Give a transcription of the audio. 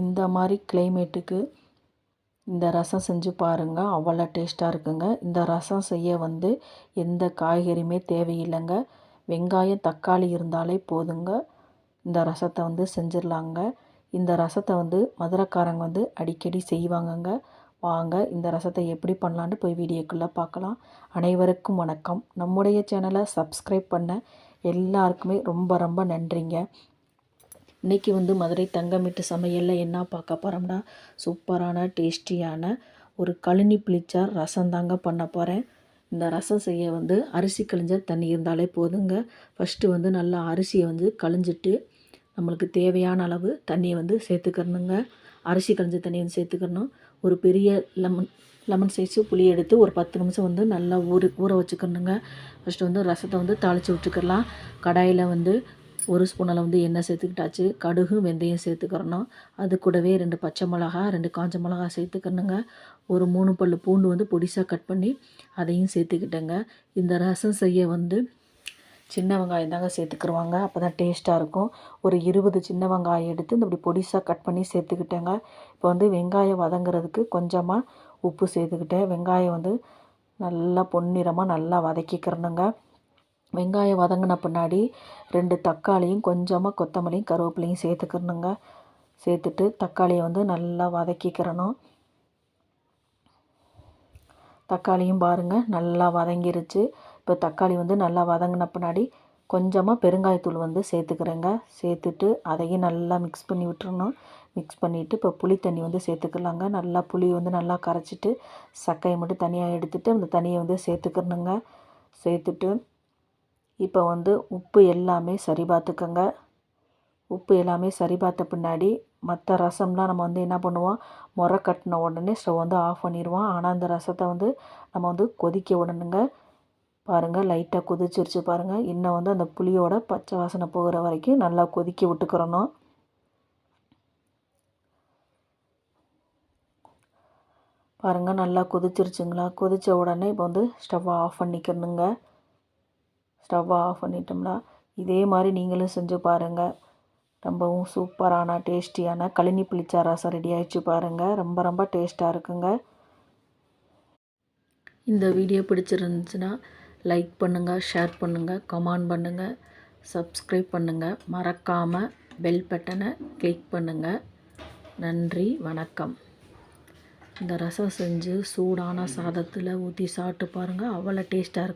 இந்த மாதிரி கிளைமேட்டுக்கு இந்த ரசம் செஞ்சு பாருங்கள் அவ்வளோ டேஸ்ட்டாக இருக்குங்க. இந்த ரசம் செய்ய வந்து எந்த காய்கறியுமே தேவையில்லைங்க. வெங்காயம் தக்காளி இருந்தாலே போதுங்க. இந்த ரசத்தை வந்து செஞ்சிடலாங்க. இந்த ரசத்தை வந்து மதுரைக்காரங்க வந்து அடிக்கடி செய்வாங்கங்க. வாங்க இந்த ரசத்தை எப்படி பண்ணலான்னு போய் வீடியோக்குள்ளே பார்க்கலாம். அனைவருக்கும் வணக்கம். நம்முடைய சேனலை சப்ஸ்கிரைப் பண்ண எல்லாருக்குமே ரொம்ப ரொம்ப நன்றிங்க. இன்றைக்கி வந்து மதுரை தங்கமிட்டு சமையலில் என்ன பார்க்க போகிறோம்னா சூப்பரான டேஸ்டியான ஒரு கழுனி புளிச்சார் ரசம் தாங்க பண்ண போகிறேன் இந்த ரசம் செய்ய வந்து அரிசி கழிஞ்ச தண்ணி இருந்தாலே போதுங்க. ஃபஸ்ட்டு வந்து நல்லா அரிசியை வந்து கழிஞ்சிட்டு நம்மளுக்கு தேவையான அளவு தண்ணியை வந்து சேர்த்துக்கணுங்க. அரிசி கழிஞ்ச தண்ணியை வந்து சேர்த்துக்கணும். ஒரு பெரிய லெமன் லெமன் சைஸு புளி எடுத்து ஒரு பத்து நிமிஷம் வந்து நல்லா ஊறு ஊற வச்சுக்கணுங்க. ஃபஸ்ட்டு வந்து ரசத்தை வந்து தாளித்து விட்டுக்கலாம். கடாயில் வந்து ஒரு ஸ்பூன் அளவு வந்து எண்ணெய் சேர்த்துக்கிட்டாச்சு. கடுகு வெந்தயம் சேர்த்துக்கிறணும் அது கூடவே ரெண்டு பச்சை மிளகா ரெண்டு காஞ்ச மிளகா சேர்த்துக்கணுங்க. ஒரு மூணு பல் பூண்டு வந்து பொடிசாக கட் பண்ணி அதையும் சேர்த்துக்கிட்டேங்க. இந்த ரசம் செய்ய வந்து சின்ன வெங்காயம் தாங்க சேர்த்துக்கிருவாங்க. அப்போ தான் டேஸ்ட்டாக இருக்கும். ஒரு இருபது சின்ன வெங்காயம் எடுத்து இந்த இப்படி பொடிசாக கட் பண்ணி சேர்த்துக்கிட்டேங்க. இப்போ வந்து வெங்காயம் வதங்குறதுக்கு கொஞ்சமாக உப்பு சேர்த்துக்கிட்டேன். வெங்காயம் வந்து நல்லா பொன்னிறமாக நல்லா வதக்கிக்கிறணுங்க. வெங்காயம் வதங்கின பின்னாடி ரெண்டு தக்காளியும் கொஞ்சமாக கொத்தமல்லியும் கருவேப்பிலையும் சேர்த்துக்கணுங்க. சேர்த்துட்டு தக்காளியை வந்து நல்லா வதக்கிக்கிறணும். தக்காளியும் பாருங்கள் நல்லா வதங்கிருச்சு. இப்போ தக்காளி வந்து நல்லா வதங்கின பின்னாடி கொஞ்சமாக பெருங்காயத்தூள் வந்து சேர்த்துக்கிறேங்க. சேர்த்துட்டு அதையும் நல்லா மிக்ஸ் பண்ணி விட்டுறணும். மிக்ஸ் பண்ணிவிட்டு இப்போ புளி தண்ணி வந்து சேர்த்துக்கலாங்க. நல்லா புளி வந்து நல்லா கரைச்சிட்டு சக்கையை மட்டும் தனியாக எடுத்துகிட்டு அந்த தண்ணியை வந்து சேர்த்துக்கிறணுங்க சேர்த்துட்டு இப்போ வந்து உப்பு எல்லாமே சரி பார்த்துக்கோங்க. உப்பு எல்லாமே சரி பார்த்த பின்னாடி மற்ற ரசம்லாம் நம்ம வந்து என்ன பண்ணுவோம்? முறை கட்டின உடனே ஸ்டவ் வந்து ஆஃப் பண்ணிடுவோம். ஆனால் அந்த ரசத்தை வந்து நம்ம வந்து கொதிக்க விடணுங்க. பாருங்கள் லைட்டாக கொதிச்சிருச்சு பாருங்கள் இன்னும் வந்து அந்த புளியோட பச்சை வாசனை போகிற வரைக்கும் நல்லா கொதிக்க விட்டுக்கிறணும். பாருங்கள் நல்லா கொதிச்சிருச்சுங்களா? கொதித்த உடனே இப்போ வந்து ஸ்டவ்வை ஆஃப் பண்ணிக்கணுங்க ஸ்டவ்வை ஆஃப் பண்ணிட்டோம்னா இதே மாதிரி நீங்களும் செஞ்சு பாருங்கள் ரொம்பவும் சூப்பரான டேஸ்டியான கழினி புளிச்சா ரசம் ரெடி ஆகிடுச்சு பாருங்கள் ரொம்ப ரொம்ப டேஸ்ட்டாக இருக்குங்க. இந்த வீடியோ பிடிச்சிருந்துச்சுன்னா லைக் பண்ணுங்கள் ஷேர் பண்ணுங்கள் கமெண்ட் பண்ணுங்கள் சப்ஸ்கிரைப் பண்ணுங்கள் மறக்காமல் பெல் பட்டனை கிளிக் பண்ணுங்கள் நன்றி வணக்கம். இந்த ரசம் செஞ்சு சூடான சாதத்தில் ஊற்றி சாப்பிட்டு பாருங்கள் அவ்வளோ டேஸ்ட்டாக இருக்கும்